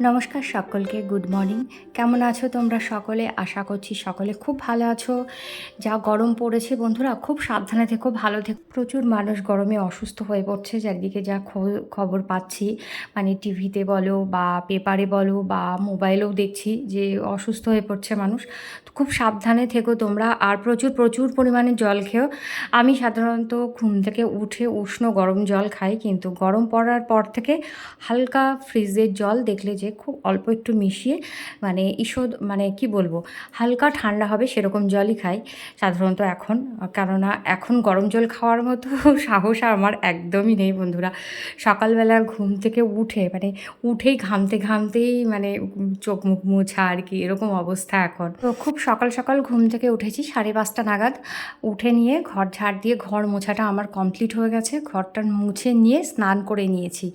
নমস্কার সকলকে good morning কেমন আছো তোমরা সকলে? আশা করছি সকলে খুব ভালো আছো। যা গরম পড়েছে বন্ধুরা, খুব সাবধানে থেকো, ভালো থেকো। প্রচুর মানুষ গরমে অসুস্থ হয়ে পড়ছে, চারিদিকে যা খবর পাচ্ছি। মানে টিভিতে বলো বা পেপারে বলো বা মোবাইলেও দেখছি যে অসুস্থ হয়ে পড়ছে মানুষ। খুব সাবধানে থেকো তোমরা, আর প্রচুর প্রচুর পরিমাণে জল খেও। আমি সাধারণত ঘুম থেকে উঠে উষ্ণ গরম জল খাই, কিন্তু গরম পড়ার পর থেকে হালকা ফ্রিজের জল দেখলে যে খুব অল্প একটু মিশিয়ে মানে ঈষৎ মানে কি বলব, হালকা ঠান্ডা হবে সেরকম জলই খাই সাধারণত এখন। কেননা এখন গরম জল খাওয়ার মতো সাহস আমার একদমই নেই বন্ধুরা। সকালবেলা ঘুম থেকে উঠে মানে উঠেই ঘামতে ঘামতেই মানে চোখ মুখ মোছা আর কি এরকম অবস্থা এখন। তো খুব সকাল সকাল ঘুম থেকে উঠেছি সাড়ে পাঁচটা নাগাদ। উঠে নিয়ে ঘর ঝাড় দিয়ে ঘর মোছাটা আমার কমপ্লিট হয়ে গেছে। ঘরটা মুছে নিয়ে স্নান করে নিয়েছি।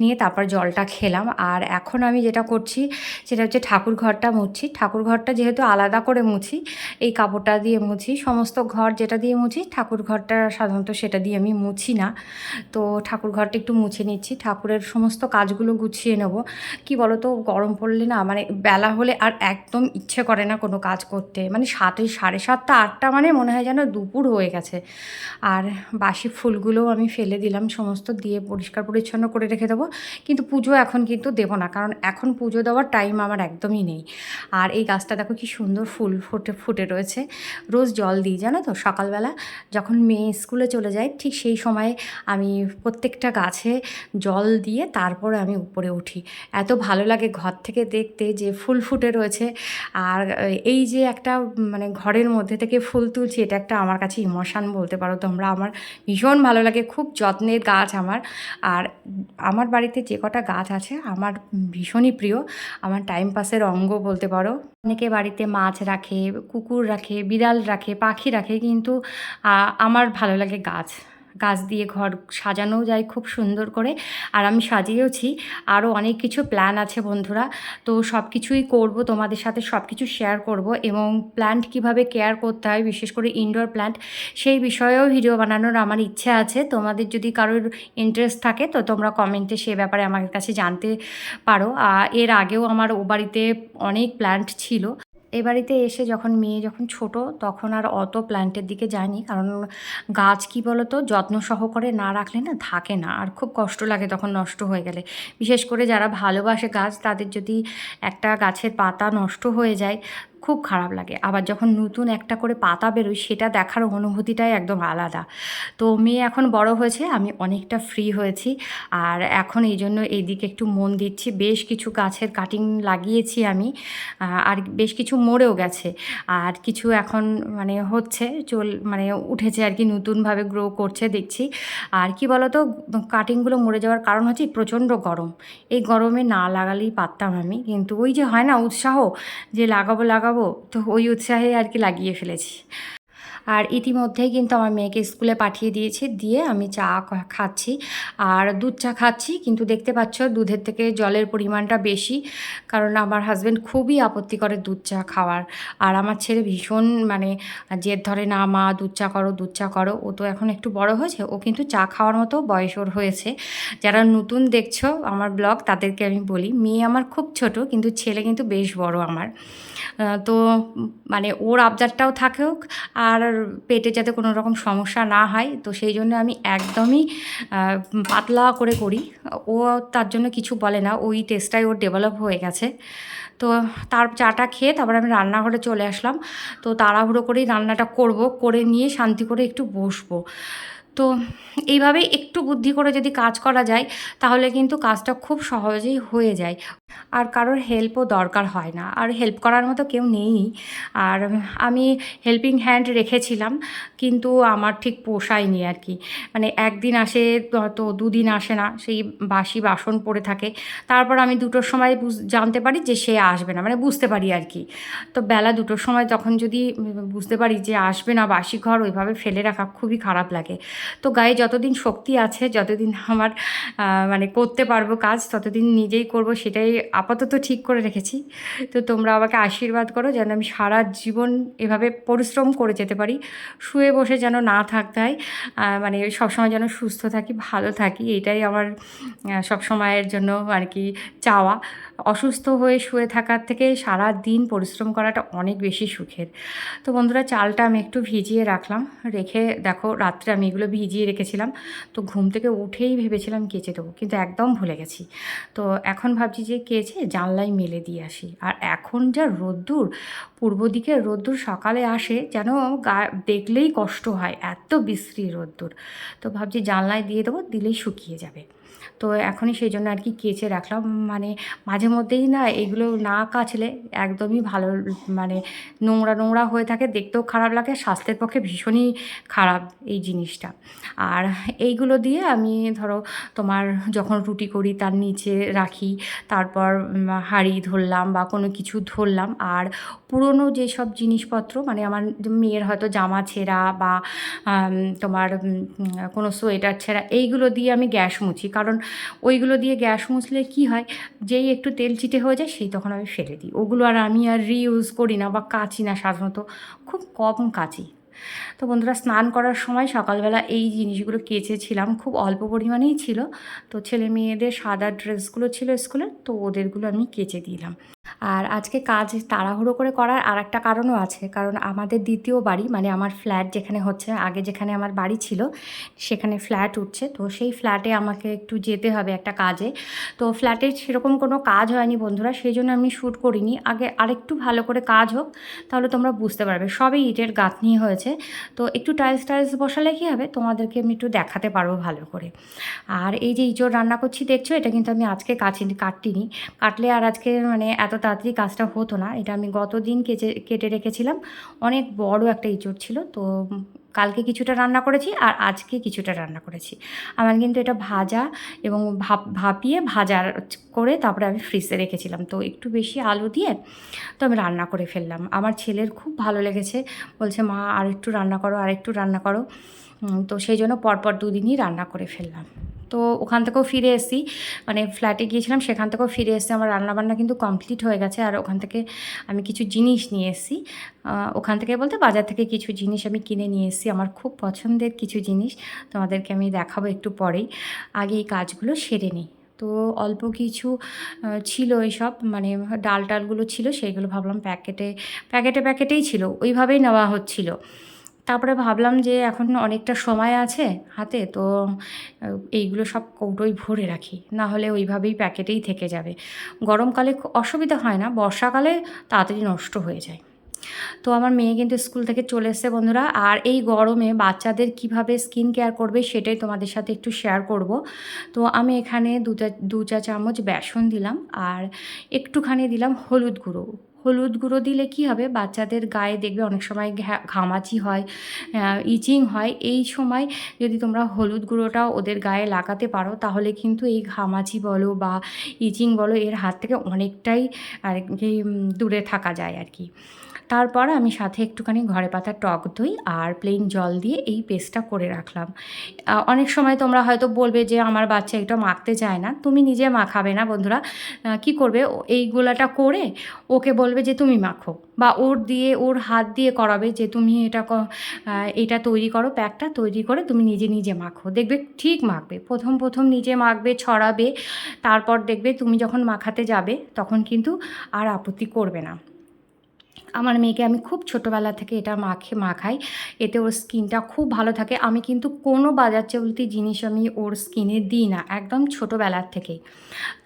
নিয়ে তারপর জলটা খেলাম। আর এখন আমি যেটা করছি, সেটা হচ্ছে ঠাকুর ঘরটা মুছছি ঠাকুর ঘরটা যেহেতু আলাদা করে মুছি, এই কাপড়টা দিয়ে মুছি, সমস্ত ঘর যেটা দিয়ে মুছি, ঠাকুর ঘরটা সাধারণত সেটা দিয়ে আমি মুছি না। তো ঠাকুর ঘরটা একটু মুছে নিচ্ছি, ঠাকুরের সমস্ত কাজগুলো গুছিয়ে নেব। কি বলো তো গরম পড়লে না মানে বেলা হলে আর একদম ইচ্ছে করে না কোনো কাজ করতে। মানে সাতই সাড়ে সাতটা, আটটা মানে মনে হয় যেন দুপুর হয়ে গেছে। আর বাসি ফুলগুলোও আমি ফেলে দিলাম, সমস্ত দিয়ে পরিষ্কার পরিচ্ছন্ন করে রেখে দেবো। কিন্তু পুজো এখন কিন্তু দেবো না, কারণ এখন পুজো দেওয়ার টাইম আমার একদমই নেই। আর এই গাছটা দেখো কি সুন্দর ফুল ফুটে ফুটে রয়েছে। রোজ জল দিই, জানো তো? সকালবেলা যখন মেয়ে স্কুলে চলে যায়, ঠিক সেই সময়ে আমি প্রত্যেকটা গাছে জল দিয়ে তারপরে আমি উপরে উঠি। এত ভালো লাগে ঘর থেকে দেখতে যে ফুল ফুটে রয়েছে। আর এই যে একটা মানে ঘরের মধ্যে থেকে ফুল তুলছি, এটা একটা আমার কাছে ইমোশান বলতে পারো তোমরা। আমার ভীষণ ভালো লাগে, খুব যত্নের গাছ আমার। আর আমার বাড়িতে যে কটা গাছ আছে, আমার ভীষণই প্রিয়। আমার টাইম পাসের অঙ্গ বলতে পারো। অনেকে বাড়িতে মাছ রাখে, কুকুর রাখে, বিড়াল রাখে, পাখি রাখে, কিন্তু আমার ভালো লাগে গাছ। গাছ দিয়ে ঘর সাজানোও যায় খুব সুন্দর করে। আর আমি সাজিয়েওছি। আরও অনেক কিছু প্ল্যান আছে বন্ধুরা। তো সব কিছুই করব, তোমাদের সাথে সব কিছু শেয়ার করব এবং প্ল্যান্ট কীভাবে কেয়ার করতে হয়, বিশেষ করে ইনডোর প্ল্যান্ট সেই বিষয়েও ভিডিও বানানোর আমার ইচ্ছে আছে। তোমাদের যদি কারোর ইন্টারেস্ট থাকে, তো তোমরা কমেন্টে সে ব্যাপারে আমার কাছে জানতে পারো। আর এর আগেও আমার ও বাড়িতে অনেক প্ল্যান্ট ছিল। এ বাড়িতে এসে যখন মেয়ে যখন ছোট, তখন আর অত প্ল্যান্টের দিকে যায়নি। কারণ গাছ কি বলতো, যত্ন সহকারে না রাখলে না থাকে না। আর খুব কষ্ট লাগে তখন নষ্ট হয়ে গেলে। বিশেষ করে যারা ভালোবাসে গাছ, তাদের যদি একটা গাছের পাতা নষ্ট হয়ে যায় খুব খারাপ লাগে। আবার যখন নতুন একটা করে পাতা বেরোয়, সেটা দেখার অনুভূতিটাই একদম আলাদা। তো মেয়ে এখন বড় হয়েছে, আমি অনেকটা ফ্রি হয়েছি। আর এখন এই জন্য এই দিকে একটু মন দিচ্ছি। বেশ কিছু গাছের কাটিং লাগিয়েছি আমি আর বেশ কিছু মরেও গেছে। আর কিছু এখন মানে হচ্ছে, চল মানে উঠেছে আর কি, নতুনভাবে গ্রো করছে, দেখছি। আর কি বলতো কাটিংগুলো মরে যাওয়ার কারণ হচ্ছে প্রচণ্ড গরম। এই গরমে না লাগালেই পারতাম আমি। কিন্তু ওই যে হয় না, উৎসাহ যে লাগাবো লাগাবো তো ওই উৎসাহে আর কি লাগিয়ে ফেলেছি। আর ইতিমধ্যেই কিন্তু আমার মেয়েকে স্কুলে পাঠিয়ে দিয়েছি। দিয়ে আমি চা খাচ্ছি। আর দুধ চা খাচ্ছি। কিন্তু দেখতে পাচ্ছ, দুধের থেকে জলের পরিমাণটা বেশি। কারণ আমার হাজব্যান্ড খুবই আপত্তি করে দুধ চা খাওয়ার। আর আমার ছেলে ভীষণ মানে জেদ ধরে, না মা, দুধ চা করো, দুধ চা করো। ও তো এখন একটু বড় হয়েছে। ও কিন্তু চা খাওয়ার মতো বয়স ওর হয়েছে। যারা নতুন দেখছ আমার ব্লগ তাদেরকে আমি বলি, মেয়ে আমার খুব ছোট, কিন্তু ছেলে কিন্তু বেশ বড় আমার। তো মানে ওর আবদারটাও থাকুক। আর পেটে যাতে কোনো রকম সমস্যা না হয়, তো সেই জন্য আমি একদমই পাতলা করে করি। ও তার জন্য কিছু বলে না, ওই টেস্টটাই ওর ডেভেলপ হয়ে গেছে। তো তার চাটা খেয়ে তারপর আমি রান্নাঘরে চলে আসলাম। তো তাড়াহুড়ো করেই রান্নাটা করব, করে নিয়ে শান্তি করে একটু বসবো। তো এইভাবে একটু বুদ্ধি করে যদি কাজ করা যায়, তাহলে কিন্তু কাজটা খুব সহজেই হয়ে যায়। আর কারোর হেল্পও দরকার হয় না। আর হেল্প করার মতো কেউ নেই। আর আমি হেল্পিং হ্যান্ড রেখেছিলাম, কিন্তু আমার ঠিক পোষায়নি আর কি মানে একদিন আসে তো দুদিন আসে না, সেই বাসি বাসন পড়ে থাকে। তারপর আমি দুটোর সময় জানতে পারি যে সে আসবে না মানে বুঝতে পারি আর কি তো বেলা দুটোর সময় তখন যদি বুঝতে পারি যে আসবে না বাসি ঘর ওইভাবে ফেলে রাখা খুবই খারাপ লাগে। তো গায়ে যতদিন শক্তি আছে, যতদিন আমার মানে করতে পারব কাজ, ততদিন নিজেই করব সেটাই আপাতত ঠিক করে রেখেছি। তো তোমরা আমাকে আশীর্বাদ করো যেন আমি সারা জীবন এভাবে পরিশ্রম করে যেতে পারি, শুয়ে বসে যেন না থাকতে হয় মানে সবসময় যেন সুস্থ থাকি, ভালো থাকি, এটাই আমার সবসময়ের জন্য আর কি চাওয়া। অসুস্থ হয়ে শুয়ে থাকার থেকে সারা দিন পরিশ্রম করাটা অনেক বেশি সুখের। তো বন্ধুরা, চালটা আমি একটু ভিজিয়ে রাখলাম। রেখে দেখো, রাত্রে আমি এগুলো ভিজিয়ে রেখেছিলাম। তো ঘুম থেকে উঠেই ভেবেছিলাম কেচে দেবো, কিন্তু একদম ভুলে গেছি। তো এখন ভাবছি যে কেচে জানলায় মেলে দিয়ে আসি। আর এখন যা রোদ্দুর, পূর্ব দিকে রোদ্দুর সকালে আসে যেন গা, দেখলেই কষ্ট হয়, এত বিশ্রী রোদ্দুর। তো ভাবছি জানলায় দিয়ে দেবো, দিলেই শুকিয়ে যাবে। তো এখনই সেই জন্য আর কি কেচে রাখলাম। মানে মাঝে মধ্যেই না এগুলো না কাচলে একদমই ভালো মানে নোংরা নোংরা হয়ে থাকে। দেখতেও খারাপ লাগে, স্বাস্থ্যের পক্ষে ভীষণই খারাপ এই জিনিসটা। আর এইগুলো দিয়ে আমি ধরো তোমার যখন রুটি করি তার নিচে রাখি, তারপর হাঁড়ি ধরলাম বা কোনো কিছু ধরলাম। আর পুরনো যেসব জিনিসপত্র মানে আমার মেয়ের হয়তো জামা ছেঁড়া বা তোমার কোনো সোয়েটার ছেঁড়া, এইগুলো দিয়ে আমি গ্যাস মুছি। কারণ ওইগুলো দিয়ে গ্যাস মুছলে কি হয়? যেই একটু তেল চিটে হয়ে যায়, সেই তখন আমি ফেলে দিই। ওগুলো আর আমি আর রিইউজ করি না বা কাচি না সাধারণত। খুব কম কাচি। তো বন্ধুরা স্নান করার সময় সকালবেলা এই জিনিসগুলো কেচেছিলাম, খুব অল্প পরিমাণেই ছিল। তো ছেলে মেয়েদের সাদা ড্রেসগুলো ছিল স্কুলের তো ওদেরগুলো আমি কেচে দিলাম। আর আজকে কাজ তাড়াহুড়ো করে করার আর একটা কারণও আছে, কারণ আমাদের দ্বিতীয় বাড়ি মানে আমার ফ্ল্যাট যেখানে হচ্ছে, আগে যেখানে আমার বাড়ি ছিল, সেখানে ফ্ল্যাট উঠছে। তো সেই ফ্ল্যাটে আমাকে একটু যেতে হবে একটা কাজে। তো ফ্ল্যাটে সেরকম কোনো কাজ হয়নি বন্ধুরা, সেই জন্য আমি শ্যুট করিনি। আগে আরেকটু ভালো করে কাজ হোক, তাহলে তোমরা বুঝতে পারবে। সবই ইটের গাঁথনি হয়েছে। তো একটু টাইলস টাইলস বসালে কী হবে? তোমাদেরকে আমি একটু দেখাতে পারব ভালো করে। আর এই যে ইঁচড় রান্না করছি, দেখছ? এটা কিন্তু আমি আজকে কাছি কাটিনি কাটলে আর আজকে মানে এত তাড়াতাড়ি কাজটা হতো না। এটা আমি গত দিন কেটে কেটে রেখেছিলাম। অনেক বড় একটা ইঁচড় ছিল। তো কালকে কিছুটা রান্না করেছি আর আজকে কিছুটা রান্না করেছি। আমার কিন্তু এটা ভাজা এবং ভাপ, ভাপিয়ে ভাজা করে তারপরে আমি ফ্রিজে রেখেছিলাম। তো একটু বেশি আলু দিয়ে তো আমি রান্না করে ফেললাম। আমার ছেলের খুব ভালো লেগেছে। বলছে, মা আর একটু রান্না করো আর একটু রান্না করো। তো সেই জন্য পরপর দুদিনই রান্না করে ফেললাম। তো ওখান থেকেও ফিরে এসেছি। মানে ফ্ল্যাটে গিয়েছিলাম, সেখান থেকেও ফিরে এসেছি। আমার রান্নাবান্না কিন্তু কমপ্লিট হয়ে গেছে আর ওখান থেকে আমি কিছু জিনিস নিয়ে এসেছি। ওখান থেকে বলতে বাজার থেকে কিছু জিনিস আমি কিনে নিয়ে এসেছি। আমার খুব পছন্দের কিছু জিনিস। তোমাদেরকে আমি দেখাবো একটু পরেই। আগে এই কাজগুলো সেরে নিই। তো অল্প কিছু ছিল এইসব মানে ডাল টালগুলো ছিল, সেইগুলো ভাবলাম প্যাকেটে প্যাকেটে প্যাকেটেই ছিল। ওইভাবেই নেওয়া হচ্ছিল। তারপরে ভাবলাম যে এখন অনেকটা সময় আছে হাতে, তো, এইগুলো সব কৌটোই ভরে রাখি। না হলে ওইভাবেই প্যাকেটেই থেকে যাবে। গরমকালে অসুবিধা হয় না, বর্ষাকালে তাড়াতাড়ি নষ্ট হয়ে যায়। তো আমার মেয়ে কিন্তু স্কুল থেকে চলে এসছে বন্ধুরা, আর এই গরমে বাচ্চাদের কীভাবে স্কিন কেয়ার করবে সেটাই তোমাদের সাথে একটু শেয়ার করব। তো আমি এখানে দু চা দু চা চামচ বেসন দিলাম, আর একটুখানি দিলাম হলুদ গুঁড়ো। হলুদ গুঁড়ো দিলে কি হবে? বাচ্চাদের গায়ে দেখবে অনেক সময় ঘামাচি হয় ইচিং হয়। এই সময় যদি তোমরা হলুদ গুঁড়োটাও ওদের গায়ে লাগাতে পারো, তাহলে কিন্তু এই ঘামাচি বলো বা ইচিং বলো, এর হাত থেকে অনেকটাই আর কি দূরে থাকা যায় আর কি। তারপর আমি সাথে একটুখানি ঘরে পাতা টক দই আর প্লেন জল দিয়ে এই পেস্টটা করে রাখলাম। অনেক সময় তোমরা হয়তো বলবে যে আমার বাচ্চা এটা মাখতে চায় না। তুমি নিজে মাখাবে না বন্ধুরা। কি করবে? এই গোলাটা করে ওকে বলবে যে তুমি মাখো বা ওর দিয়ে, ওর হাত দিয়ে করাবে যে তুমি এটা এটা তৈরি করো, প্যাকটা তৈরি করে তুমি নিজে নিজে মাখো। দেখবে ঠিক মাখবে। প্রথম প্রথম নিজে মাখবে, ছড়াবে, তারপর দেখবে তুমি যখন মাখাতে যাবে তখন কিন্তু আর আপত্তি করবে না। আমার মেয়েকে আমি খুব ছোটোবেলা থেকে এটা মাখে, মাখাই। এতে ওর স্কিনটা খুব ভালো থাকে। আমি কিন্তু কোনো বাজার চলতি জিনিস আমি ওর স্কিনে দিই না, একদম ছোটোবেলার থেকেই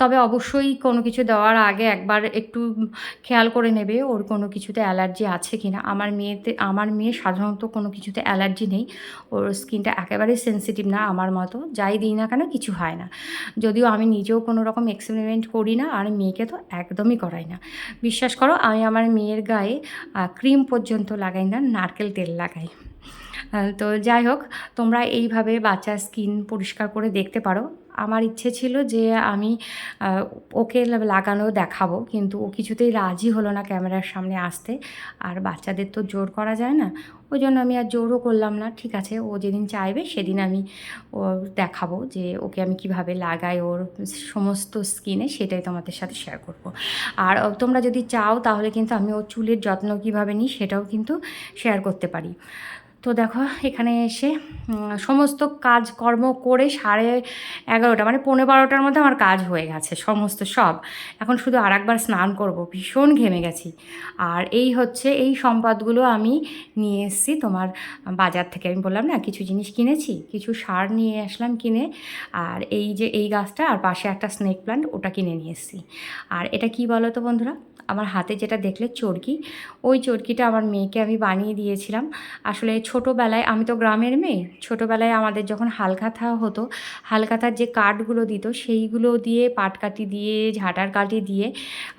তবে অবশ্যই কোনো কিছু দেওয়ার আগে একবার একটু খেয়াল করে নেবে ওর কোনো কিছুতে অ্যালার্জি আছে কি না আমার মেয়েতে, আমার মেয়ে সাধারণত কোনো কিছুতে অ্যালার্জি নেই। ওর স্কিনটা একেবারেই সেন্সিটিভ না আমার মতো। যাই দিই না কেন কিছু হয় না। যদিও আমি নিজেও কোনো রকম এক্সপেরিমেন্ট করি না, আর মেয়েকে তো একদমই করাই না। বিশ্বাস করো, আমি আমার মেয়ের গায়ে ক্রিম পর্যন্ত লাগাই না, নারকেল তেল লাগাই। তো যাই হোক, তোমরা এইভাবে বাচ্চার স্কিন পরিষ্কার করে দেখতে পারো। আমার ইচ্ছে ছিল যে আমি ওকে লাগানো দেখাবো, কিন্তু ও কিছুতেই রাজি হলো না ক্যামেরার সামনে আসতে। আর বাচ্চাদের তো জোর করা যায় না, ওই জন্য আমি আর জোরও করলাম না। ঠিক আছে, ও যেদিন চাইবে সেদিন আমি ও দেখাবো যে ওকে আমি কীভাবে লাগাই ওর সমস্ত স্কিনে, সেটাই তোমাদের সাথে শেয়ার করব। আর তোমরা যদি চাও তাহলে কিন্তু আমি ওর চুলের যত্ন কীভাবে নিই সেটাও কিন্তু শেয়ার করতে পারি। তো দেখো, এখানে এসে সমস্ত কাজকর্ম করে সাড়ে এগারোটা মানে পনেরো বারোটার মধ্যে আমার কাজ হয়ে গেছে, সমস্ত সব। এখন শুধু আর একবার স্নান করব, ভীষণ ঘেমে গেছি। আর এই হচ্ছে, এই সম্পদগুলো আমি নিয়ে এসেছি তোমার বাজার থেকে। আমি বললাম না, কিছু জিনিস কিনেছি, কিছু সার নিয়ে আসলাম কিনে। আর এই যে, এই গাছটা, আর পাশে একটা স্নেক প্লান্ট ওটা কিনে নিয়ে এসেছি। আর এটা কি বলো তো বন্ধুরা? আমার হাতে যেটা দেখলে চরকি, ওই চরকিটা আমার মেয়েকে আমি বানিয়ে দিয়েছিলাম। আসলে ছোটোবেলায় আমি তো গ্রামের মেয়ে, ছোটোবেলায় আমাদের যখন হালকাথা হতো হালকাথার যে কাঠগুলো দিত, সেইগুলো দিয়ে পাটকাঠি দিয়ে, ঝাঁটার কাঠি দিয়ে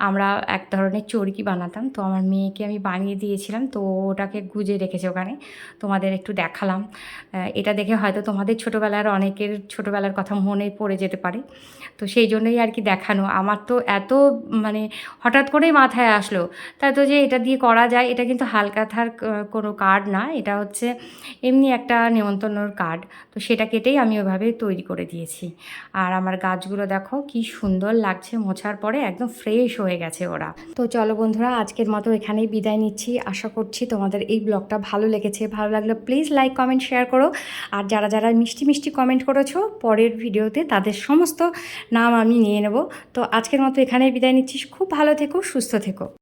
আমরা এক ধরনের চরকি বানাতাম। তো আমার মেয়েকে আমি বানিয়ে দিয়েছিলাম, তো ওটাকে গুজে রেখেছে ওখানে। তোমাদের একটু দেখালাম। এটা দেখে হয়তো তোমাদের ছোটোবেলার অনেকের ছোটোবেলার কথা মনে পড়ে যেতে পারে। তো সেই জন্যই আর কি দেখানো। আমার তো এত মানে হঠাৎ করেই মাথায় আসলো। তাই তো যে এটা দিয়ে করা যায়, এটা কিন্তু হালকাথার কোনো কার্ড না, এটা হচ্ছে এমনি একটা নেমন্তন্নর কার্ড, তো সেটা কেটেই আমি ওভাবে তৈরি করে দিয়েছি। আর আমার গাছগুলো দেখো কি সুন্দর লাগছে, মোছার পরে একদম ফ্রেশ হয়ে গেছে ওরা। তো চলো বন্ধুরা, আজকের মতো এখানেই বিদায় নিচ্ছি। আশা করছি তোমাদের এই ব্লগটা ভালো লেগেছে। ভালো লাগলে প্লিজ লাইক কমেন্ট শেয়ার করো। আর যারা যারা মিষ্টি মিষ্টি কমেন্ট করেছ, পরের ভিডিওতে তাদের সমস্ত নাম আমি নিয়ে নেব। তো আজকের মতো এখানেই বিদায় নিচ্ছি। খুব ভালো থেকো, সুস্থ থেকো।